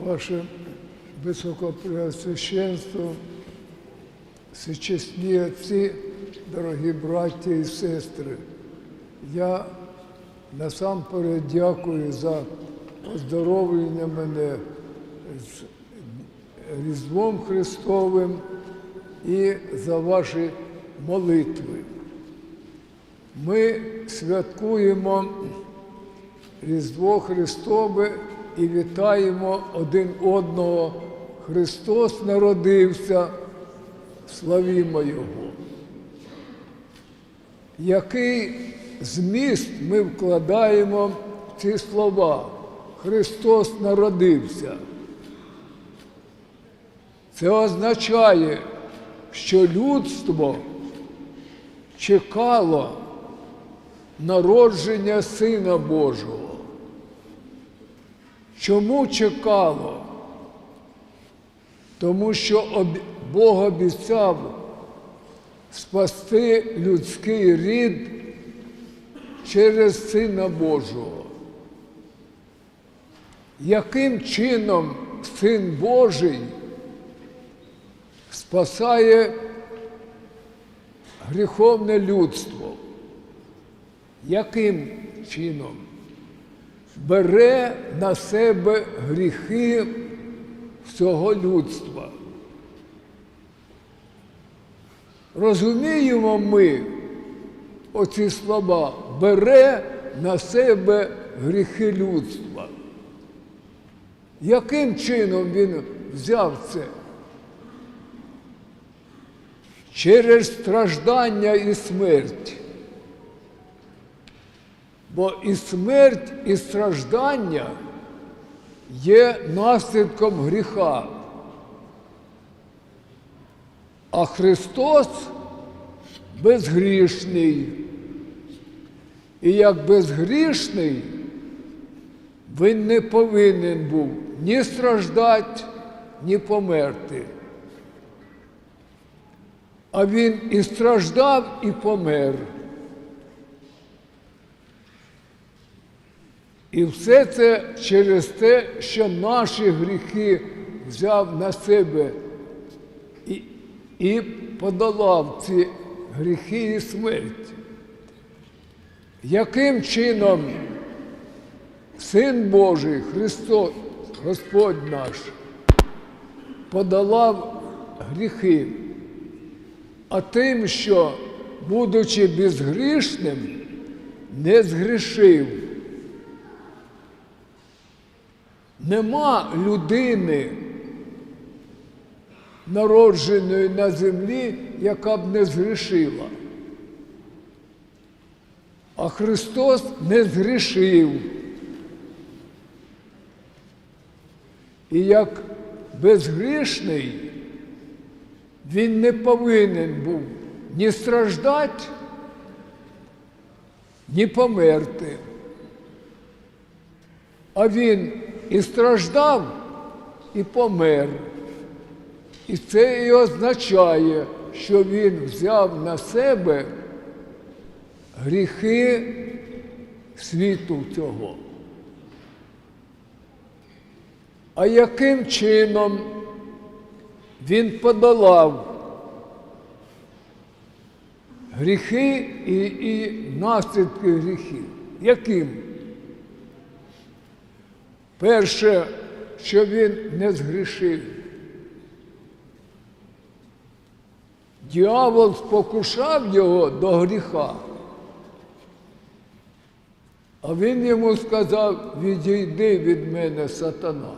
Ваше Високопреосвященство, всечесні отці, дорогі браття і сестри, я насамперед дякую за оздоровлення мене з Різдвом Христовим і за ваші молитви. Ми святкуємо Різдво Христове і вітаємо один одного. Христос народився, славімо Його. Який зміст ми вкладаємо в ці слова? Христос народився. Це означає, що людство чекало народження Сина Божого. Чому чекало? Тому що Бог обіцяв спасти людський рід через Сина Божого. Яким чином Син Божий спасає гріховне людство? Яким чином? Бере на себе гріхи всього людства. Розуміємо ми оці слова, бере на себе гріхи людства. Яким чином він взяв це? Через страждання і смерть. Бо і смерть, і страждання є наслідком гріха. А Христос безгрішний. І як безгрішний, він не повинен був ні страждати, ні померти. А він і страждав, і помер. І все це через те, що наші гріхи взяв на себе і, і подолав ці гріхи і смерть. Яким чином Син Божий, Христос, Господь наш, подолав гріхи, а тим, що, будучи безгрішним, не згрішив. Нема людини, народженої на землі, яка б не згрішила. А Христос не згрішив. І як безгрішний, він не повинен був ні страждати, ні померти. А він і страждав, і помер. І це і означає, що він взяв на себе гріхи світу цього. А яким чином він подолав гріхи і, і наслідки гріхів? Яким? Перше, що він не згрішив. Діавол спокушав його до гріха. А він йому сказав, відійди від мене, сатана.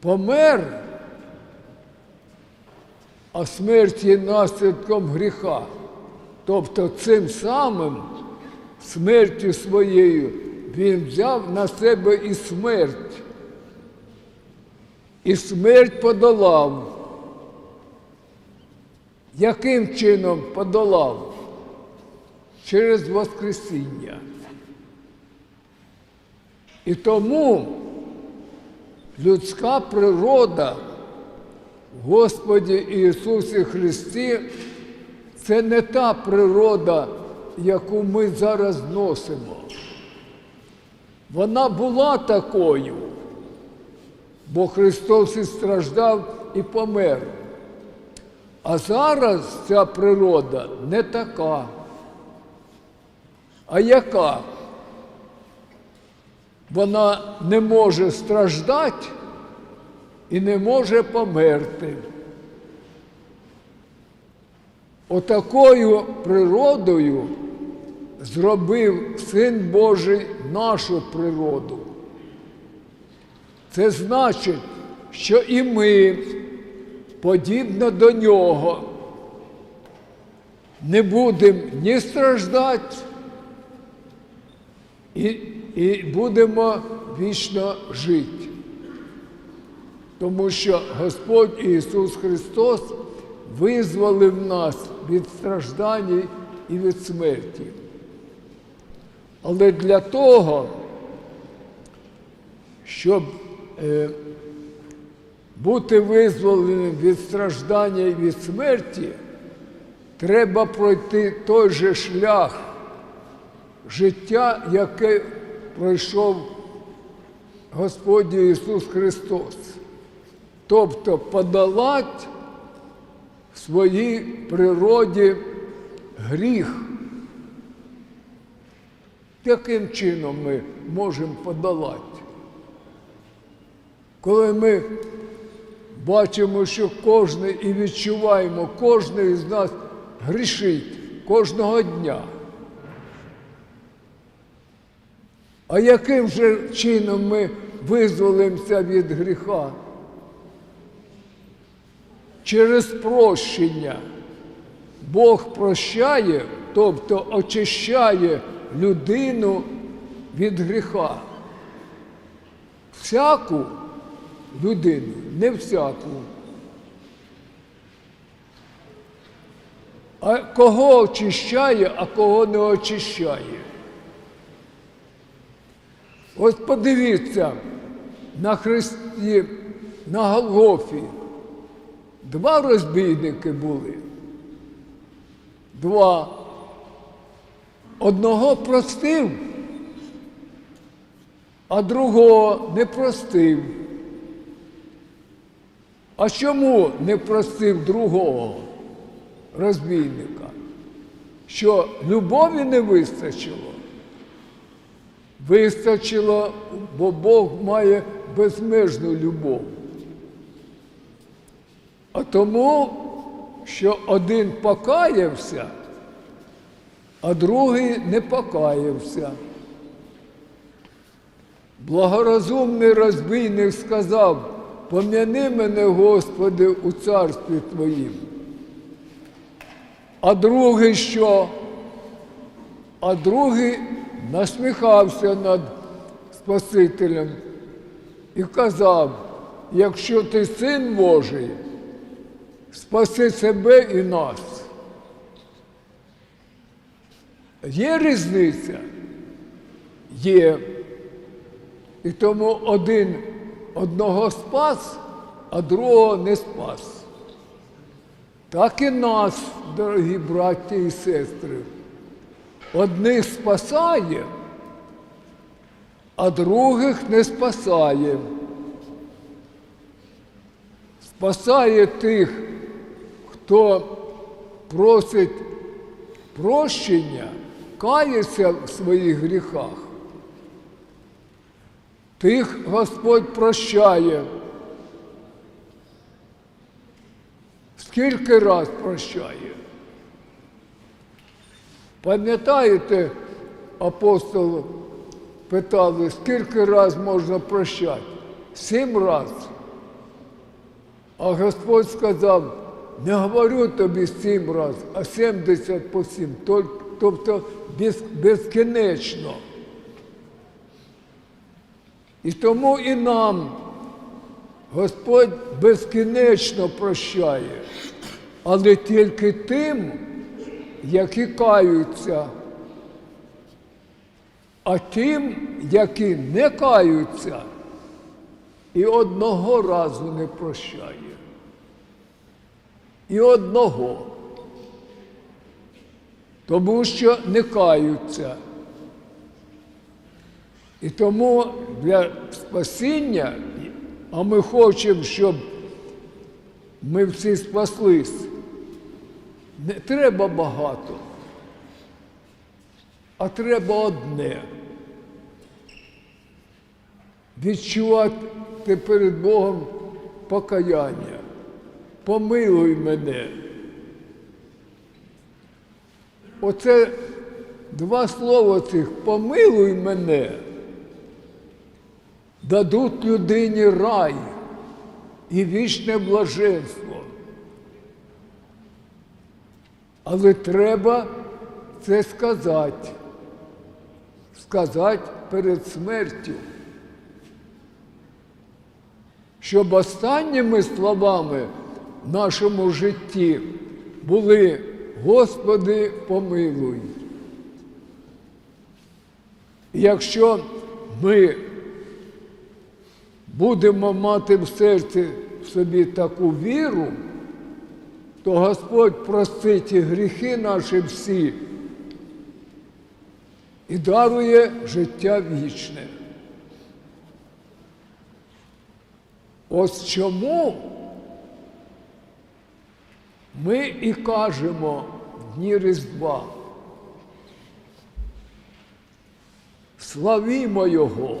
Помер, а смерть є наслідком гріха. Тобто цим самим смертю своєю він взяв на себе і смерть. І смерть подолав. Яким чином подолав? Через Воскресіння. І тому людська природа в Господі Ісусі Христі це не та природа, яку ми зараз носимо. вона була такою, бо Христос і страждав і помер. А зараз ця природа не така. А яка? Вона не може страждати і не може померти. Отакою природою зробив Син Божий нашу природу. Це значить, що і ми, подібно до нього, не будемо ні страждати, і, і будемо вічно жити. Тому що Господь Ісус Христос визволив нас від страждань і від смерті. Але для того, щоб е, бути визволеним від страждання і від смерті, треба пройти той же шлях життя, яке пройшов Господь Ісус Христос. Тобто подолати в своїй природі гріх. Яким чином ми можемо подолати? Коли ми бачимо, що кожен і відчуваємо, кожен із нас грішить кожного дня. А яким же чином ми визволимося від гріха? Через прощення. Бог прощає, тобто очищає людину від гріха. Всяку людину, не всяку. А кого очищає, а кого не очищає. Ось подивіться на Христі, на Голгофі. Два розбійники були. Два. Одного простив, а другого не простив. А чому не простив другого розбійника? Що любові не вистачило? Вистачило, бо Бог має безмежну любов. А тому, що один покаявся, а другий не покаявся. Благорозумний розбійник сказав, пом'яни мене, Господи, у царстві Твоїм. А другий що? А другий насміхався над Спасителем і казав, якщо ти син Божий, спаси себе і нас. Є різниця? Є. І тому один одного спас, а другого не спас. Так і нас, дорогі браті і сестри, одних спасає, а других не спасає. Спасає тих, хто просить прощення, кається в своїх гріхах. Тих Господь прощає. Скільки раз прощає? Пам'ятаєте, апостол питали, скільки раз можна прощати? Сім разів. А Господь сказав, не говорю тобі сім разів, а сімдесят по сім, тобто безкінечно. І тому і нам Господь безкінечно прощає, але тільки тим, які каються, а тим, які не каються, і одного разу не прощає. І одного. Тому що не каються. І тому для спасіння, а ми хочемо, щоб ми всі спаслись, не треба багато, а треба одне. Відчувати перед Богом покаяння. Помилуй мене. Оце два слова цих помилуй мене дадуть людині рай і вічне блаженство. Але треба це сказати. Сказати перед смертю. Щоб останніми словами в нашому житті були Господи, помилуй. Якщо ми будемо мати в серці в собі таку віру, то Господь простить і гріхи наші всі і дарує життя вічне. Ось чому ми і кажемо в дні Різдва. Славімо Його.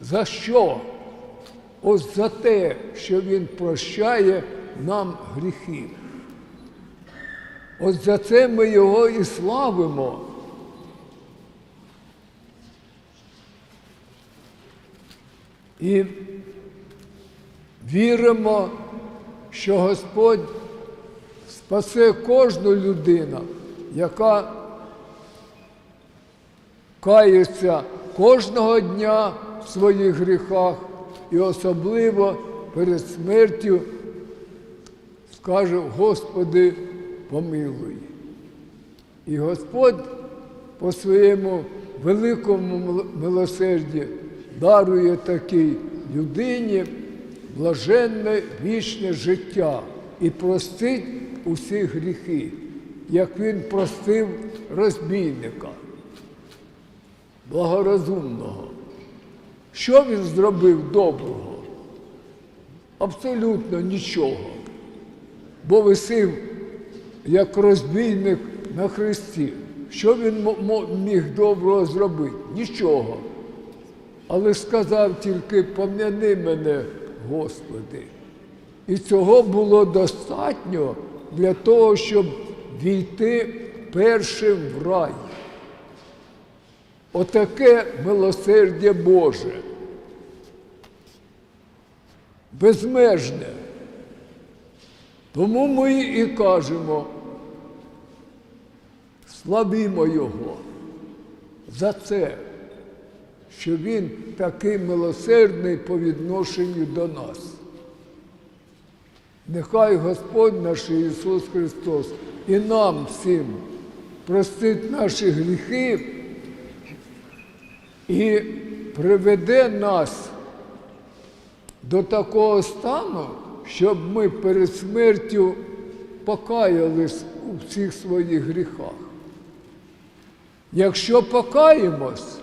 За що? Ось за те, що Він прощає нам гріхи. Ось за це ми Його і славимо. І віримо, що Господь спасе кожну людину, яка кається кожного дня в своїх гріхах і особливо перед смертю скаже, Господи, помилуй. І Господь по своєму великому милосерді дарує такій людині блаженне вічне життя і простить усі гріхи, як він простив розбійника, благорозумного. Що він зробив доброго? Абсолютно нічого. Бо висив як розбійник на хресті. Що він міг доброго зробити? Нічого. Але сказав тільки пом'яни мене, Господи. І цього було достатньо для того, щоб війти першим в рай. Отаке милосердя Боже. Безмежне. Тому ми і кажемо, славімо Його за це, що Він такий милосердний по відношенню до нас. Нехай Господь наш Ісус Христос і нам всім простить наші гріхи і приведе нас до такого стану, щоб ми перед смертю покаялись у всіх своїх гріхах. Якщо покаємось,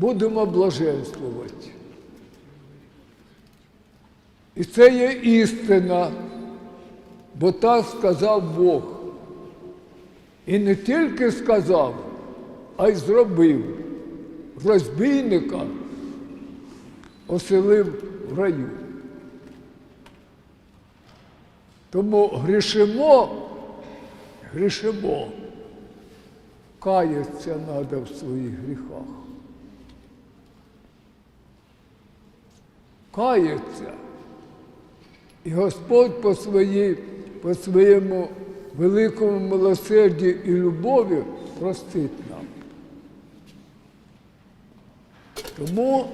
будемо блаженствувати. І це є істина, бо так сказав Бог. І не тільки сказав, а й зробив. Розбійника оселив в раю. Тому грішимо, грішимо, каяться треба в своїх гріхах. Кається. І Господь по, своїй, по своєму великому милосерді і любові простить нам. Тому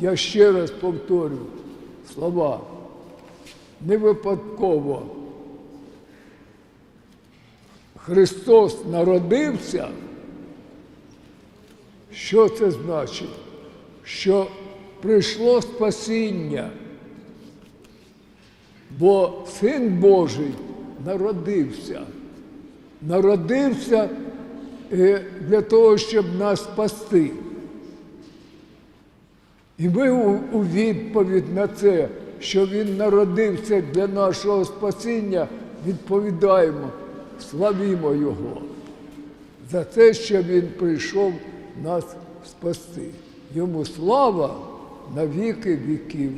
я ще раз повторю слова не випадково. Христос народився. Що це значить? Що прийшло спасіння, бо Син Божий народився, народився е, для того, щоб нас спасти. І ми у, у відповідь на це, що Він народився для нашого спасіння, відповідаємо, славімо Його за те, що Він прийшов нас спасти. Йому слава на віки віків.